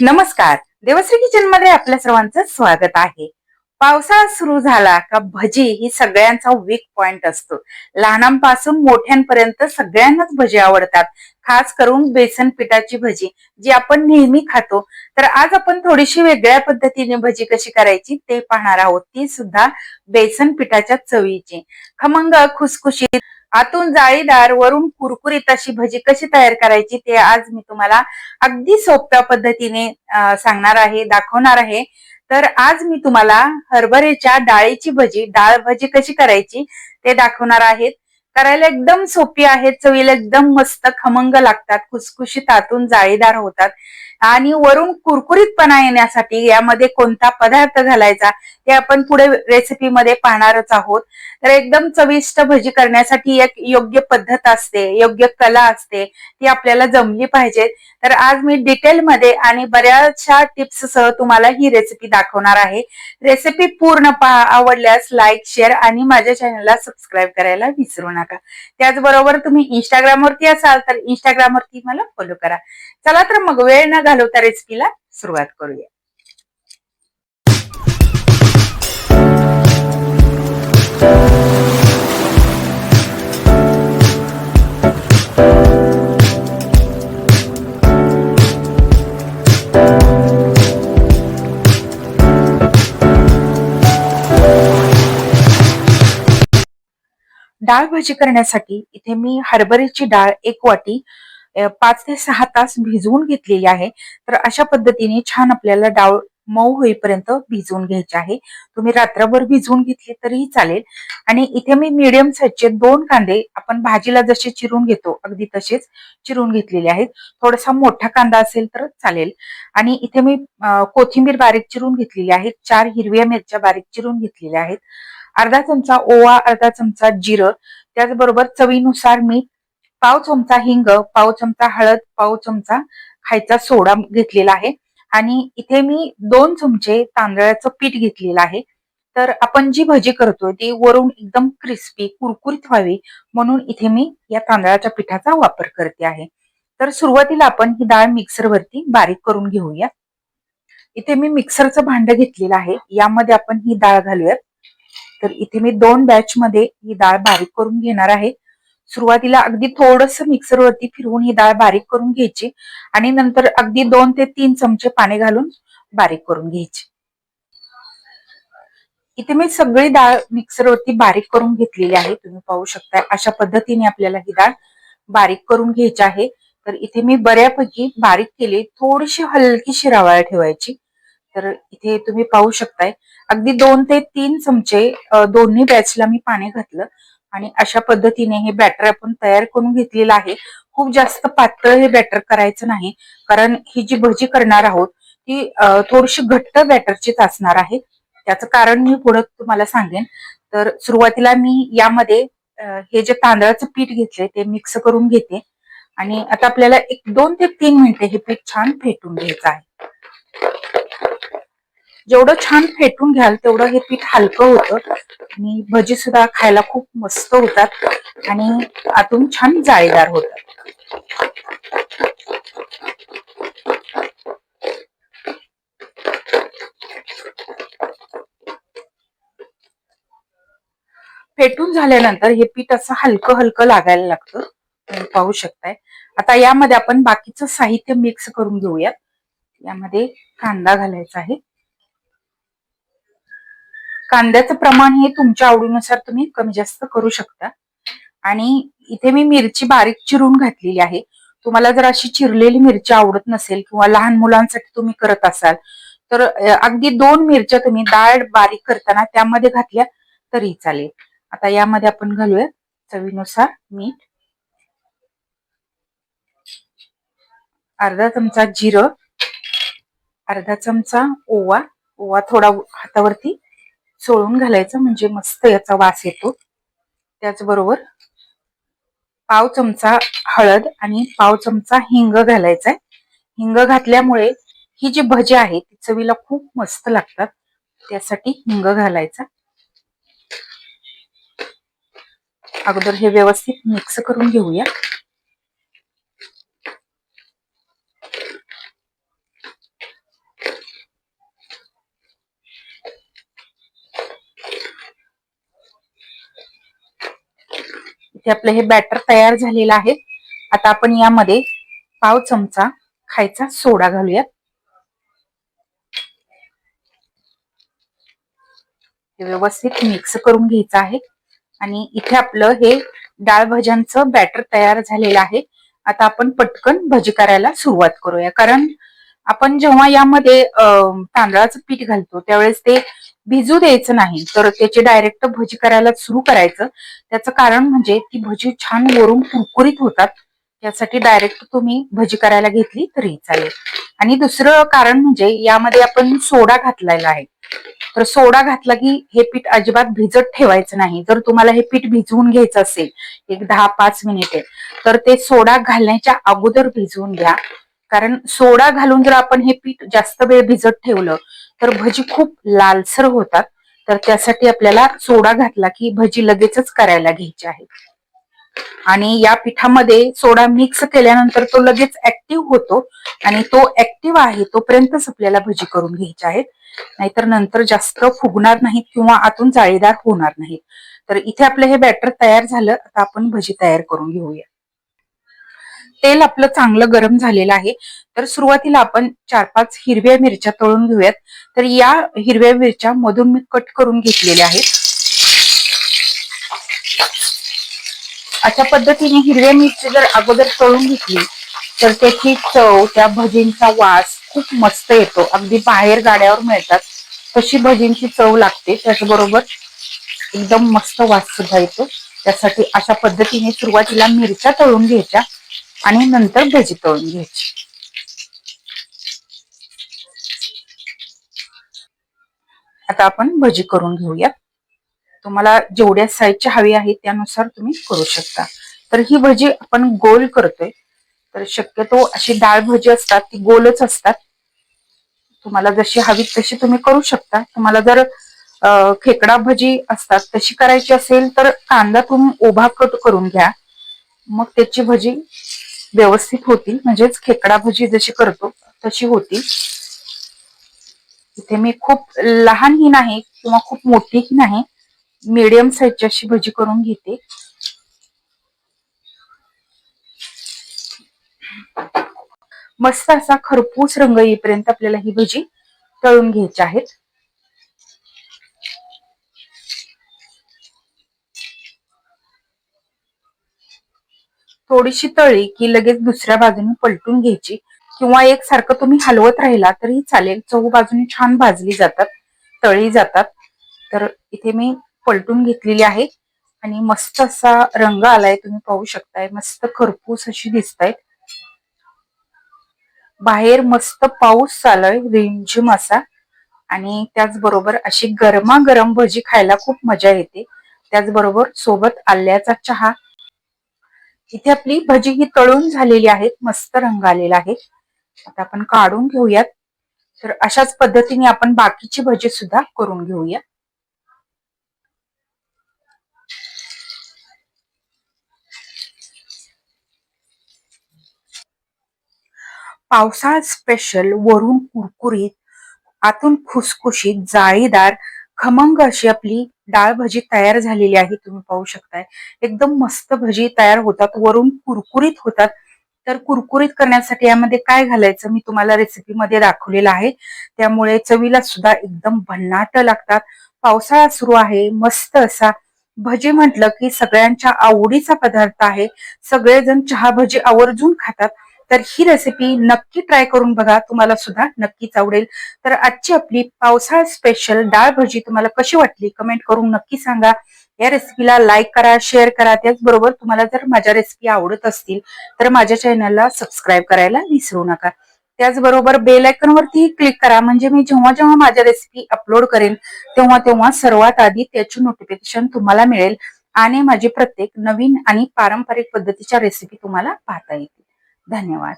नमस्कार. देवश्री किचनमध्ये आपल्या सर्वांचं स्वागत आहे. पावसाळा सुरू झाला का भजी ही सगळ्यांचा वीक पॉइंट असतो. लहानांपासून मोठ्यांपर्यंत सगळ्यांनाच भजी आवडतात. खास करून बेसन पिठाची भजी जी आपण नेहमी खातो. तर आज आपण थोडीशी वेगळ्या पद्धतीने भजी कशी करायची ते पाहणार आहोत. ती सुद्धा बेसन पिठाच्या चवीची. खमंग खुसखुशीत आतून जाळीदार वरून कुरकुरीत अशी भजी कशी तयार करायची ते आज मी तुम्हाला अगदी सोप्या पद्धतीने सांगणार आहे दाखवणार आहे. तर आज मी तुम्हाला हरभऱ्याच्या डाळीची भजी डाळ भजी कशी करायची ते दाखवणार आहेत. करायला एकदम सोपी आहेत चवीला एकदम मस्त खमंग लागतात खुसखुशीत आतून जाळीदार होतात. आणि वरून कुरकुरीतपणा येण्यासाठी यामध्ये कोणता पदार्थ घालायचा ते आपण पुढे रेसिपीमध्ये पाहणारच आहोत. तर एकदम चविष्ट भजी करण्यासाठी एक योग्य पद्धत असते योग्य कला असते ती आपल्याला जमली पाहिजे. तर आज मी डिटेलमध्ये आणि बऱ्याचशा टिप्स सह तुम्हाला ही रेसिपी दाखवणार आहे. रेसिपी पूर्ण पहा आवडल्यास लाईक शेअर आणि माझ्या चॅनलला सबस्क्राईब करायला विसरू नका. त्याचबरोबर तुम्ही इंस्टाग्रामवरती असाल तर इंस्टाग्रामवरती मला फॉलो करा. चला तर मग वेळ न घालवता रेसिपीला सुरुवात करूया. डाळ भाजी करण्यासाठी इथे मी हरभऱ्याची डाळ एक वाटी पाच ते सहा तास भिजवून घेतलेली आहे. तर अशा पद्धतीने छान आपल्याला डाळ मऊ होईपर्यंत भिजवून घ्यायची आहे. तुम्ही रात्रभर भिजवून घेतले तरीही चालेल. आणि इथे मी मीडियम साईजचे दोन कांदे आपण भाजीला जसे चिरून घेतो अगदी तसेच चिरून घेतलेले आहेत. थोडासा मोठा कांदा असेल तर चालेल. आणि इथे मी कोथिंबीर बारीक चिरून घेतलेली आहे. चार हिरव्या मिरच्या बारीक चिरून घेतलेल्या आहेत. अर्धा चमचा ओवा अर्धा चमचा जिरं. त्याचबरोबर चवीनुसार मीठ पाव चमचा हिंग पाव चमचा हळद पाव चमचा खायचा सोडा घेतलेला आहे. आणि इथे मी दोन चमचे तांदळाचं पीठ घेतलेलं आहे. तर आपण जी भजी करतोय ती वरून एकदम क्रिस्पी कुरकुरीत व्हावी म्हणून इथे मी या तांदळाच्या पिठाचा वापर करते आहे. तर सुरुवातीला आपण ही डाळ मिक्सरवरती बारीक करून घेऊया. इथे मी मिक्सरचं भांड घेतलेलं आहे. यामध्ये आपण ही डाळ घालूयात. तर इथे मी दोन बॅच मध्ये ही डाळ बारीक करून घेणार आहे. सुरुवातीला अगदी थोडस मिक्सरवरती फिरवून ही डाळ बारीक करून घ्यायची आणि नंतर अगदी दोन ते तीन चमचे पाणी घालून बारीक करून घ्यायची. इथे मी सगळी डाळ मिक्सरवरती बारीक करून घेतलेली आहे. तुम्ही पाहू शकता अशा पद्धतीने आपल्याला ही डाळ बारीक करून घ्यायची आहे. तर इथे मी बऱ्यापैकी बारीक केली थोडीशी हलकीशी रवाळ ठेवायची. तर इथे तुम्ही पाहू शकताय अगदी दोन ते तीन चमचे दोन्ही बॅचला मी पाणी घातलं. आणि अशा पद्धतीने हे बॅटर आपण तयार करून घेतलेलं आहे. खूप जास्त पातळ हे बॅटर करायचं नाही. कारण ही जी भजी करणार आहोत ती थोडीशी घट्ट बॅटरचीच असणार आहे. त्याचं कारण मी पुढे तुम्हाला सांगेन. तर सुरुवातीला मी यामध्ये हे जे तांदळाचं पीठ घेतलंय ते मिक्स करून घेते. आणि आता आपल्याला एक दोन ते तीन मिनिटे हे पीठ छान फेटून घ्यायचं आहे. जेवढं छान फेटून घ्याल तेवढं हे पीठ हलकं होतं. आणि भजी सुद्धा खायला खूप मस्त होतात आणि आतून छान जाळीदार होतात. फेटून झाल्यानंतर हे पीठ असं हलकं हलकं लागायला लागतं. पाहू शकताय. आता यामध्ये आपण बाकीचं साहित्य मिक्स करून घेऊयात. यामध्ये कांदा घालायचा आहे. कांद्याचं प्रमाण हे तुमच्या आवडीनुसार तुम्ही कमी जास्त करू शकता. आणि इथे मी मिरची बारीक चिरून घातलेली आहे. तुम्हाला जर अशी चिरलेली मिरची आवडत नसेल किंवा लहान मुलांसाठी तुम्ही करत असाल तर अगदी दोन मिरच्या तुम्ही डाळ बारीक करताना त्यामध्ये घातल्या तरी चालेल. आता यामध्ये आपण घालूया चवीनुसार मीठ. अर्धा चमचा जिरं अर्धा चमचा ओवा ओवा थोडा हातावरती. चोळून घालायचं म्हणजे मस्त याचा वास येतो. त्याचबरोबर पाव चमचा हळद आणि पाव चमचा हिंग घालायचा हिंग घातल्यामुळे ही जी भजी आहे ती चवीला खूप मस्त लागतात. त्यासाठी हिंग घालायचा. अगोदर हे व्यवस्थित मिक्स करून घेऊया. इथे आपलं हे बॅटर तयार झालेलं आहे. आता आपण यामध्ये पाव चमचा खायचा सोडा घालूयात. व्यवस्थित मिक्स करून घ्यायचं आहे. आणि इथे आपलं हे डाळ भज्यांचं बॅटर तयार झालेलं आहे. आता आपण पटकन भजी करायला सुरुवात करूया. कारण आपण जेव्हा यामध्ये तांदळाचं पीठ घालतो त्यावेळेस ते भिजू द्यायचं नाही. तर त्याची डायरेक्ट भजी करायला सुरू करायचं. त्याचं कारण म्हणजे ती भजी छान वरून कुरकुरीत होतात. त्यासाठी डायरेक्ट तुम्ही भजी करायला घेतली तरी चालेल. आणि दुसरं कारण म्हणजे यामध्ये आपण सोडा घातलेला आहे. तर सोडा घातला की हे पीठ अजिबात भिजत ठेवायचं नाही. जर तुम्हाला हे पीठ भिजवून घ्यायचं असेल एक दहा पाच मिनिटे तर ते सोडा घालण्याच्या अगोदर भिजवून घ्या. कारण सोडा घालून जर आपण हे पीठ जास्त वेळ भिजत ठेवलं तर भजी खूप लालसर होतात. तर त्यासाठी आपल्याला सोडा घातला की भजी लगेचच करायला घ्यायची आहे. आणि या पिठामध्ये सोडा मिक्स केल्यानंतर तो लगेच ऍक्टिव्ह होतो आणि तो ऍक्टिव्ह आहे तोपर्यंतच आपल्याला भजी करून घ्यायची आहेत नाहीतर नंतर जास्त फुगणार नाहीत किंवा आतून जाळीदार होणार नाहीत. तर इथे आपलं हे बॅटर तयार झालं. आता आपण भजी तयार करून घेऊया. तेल आपलं चांगलं गरम झालेलं आहे. तर सुरुवातीला आपण चार पाच हिरव्या मिरच्या तळून घेऊयात. तर या हिरव्या मिरच्या मधून मी कट करून घेतलेल्या आहेत. अशा पद्धतीने हिरव्या मिरची जर अगोदर तळून घेतली तर त्याची चव त्या भजींचा वास खूप मस्त येतो. अगदी बाहेर गाड्यावर मिळतात. तशी भजींची चव लागते. त्याचबरोबर एकदम मस्त वास सुद्धा येतो. त्यासाठी अशा पद्धतीने सुरुवातीला मिरच्या तळून घ्यायच्या. आणि नंतर भजी तळून घ्यायची. आता आपण भजी करून घेऊया. तुम्हाला जेवढ्या साईजची हवी आहे त्यानुसार तुम्ही करू शकता. तर ही भजी आपण गोल करतोय. तर शक्यतो अशी डाळ भजी असतात ती गोलच असतात. तुम्हाला जशी हवी तशी तुम्ही करू शकता. तुम्हाला जर खेकडा भजी असतात तशी करायची असेल तर कांदा तुम्ही उभा कट करून घ्या. मग त्याची भजी व्यवस्थित होतील म्हणजेच खेकडा भजी जशी करतो तशी होती. इथे मी खूप लहानही नाही किंवा खूप मोठीही नाही. मीडियम साईजची अशी भजी करून घेते. मस्त असा खरपूस रंग येईपर्यंत आपल्याला ही भजी तळून घ्यायची आहेत. थोडीशी तळी की लगेच दुसऱ्या बाजूने पलटून घ्यायची किंवा एक सारखं तुम्ही हलवत राहिला तरी चालेल. चहू बाजूने छान भाजली जातात तळी जातात. तर इथे मी पलटून घेतलेली आहे आणि मस्त असा रंग आलाय तुम्ही पाहू शकताय. मस्त खरपूस अशी दिसतायत. बाहेर मस्त पाऊस चालय रिमझिम असा. आणि त्याचबरोबर अशी गरमागरम भजी खायला खूप मजा येते. त्याचबरोबर सोबत आल्याचा चहा इथे आपली भजी ही तळून झालेली आहेत मस्त रंग आलेला आहे. आता आपण काढून घेऊयात. तर अशाच पद्धतीने आपण बाकीची भजी सुद्धा करून घेऊया. पावसाळा स्पेशल वरून कुरकुरीत आतून खुसखुशीत जाळीदार खमंग अशी आपली डाळ भजी तयार झालेली आहे तुम्ही पाहू शकताय. एकदम मस्त भजी तयार होतात वरून कुरकुरीत होतात. तर कुरकुरीत करण्यासाठी यामध्ये काय घालायचं मी तुम्हाला रेसिपीमध्ये दाखवलेलं आहे. त्यामुळे चवीला सुद्धा एकदम भन्नाट लागतात. पावसाळा सुरू आहे मस्त असा. भजी म्हटलं की सगळ्यांच्या आवडीचा पदार्थ आहे. सगळेजण चहा भजी आवर्जून खातात. तर ही रेसिपी नक्की ट्राय करून बघा. तुम्हाला सुद्धा नक्कीच आवडेल. तर आजची आपली पावसाळा स्पेशल डाळ भजी तुम्हाला कशी वाटली? कमेंट करून नक्की सांगा. या रेसिपीला लाईक करा शेअर करा. त्याचबरोबर तुम्हाला जर माझ्या रेसिपी आवडत असतील तर माझ्या चॅनलला सबस्क्राईब करायला विसरू नका. त्याचबरोबर बेल आयकॉन वरती क्लिक करा. म्हणजे मी जेव्हा जेव्हा माझ्या रेसिपी अपलोड करेन तेव्हा तेव्हा सर्वात आधी त्याची नोटिफिकेशन तुम्हाला मिळेल आणि माझी प्रत्येक नवीन आणि पारंपरिक पद्धतीच्या रेसिपी तुम्हाला पाहता येतील. धन्यवाद.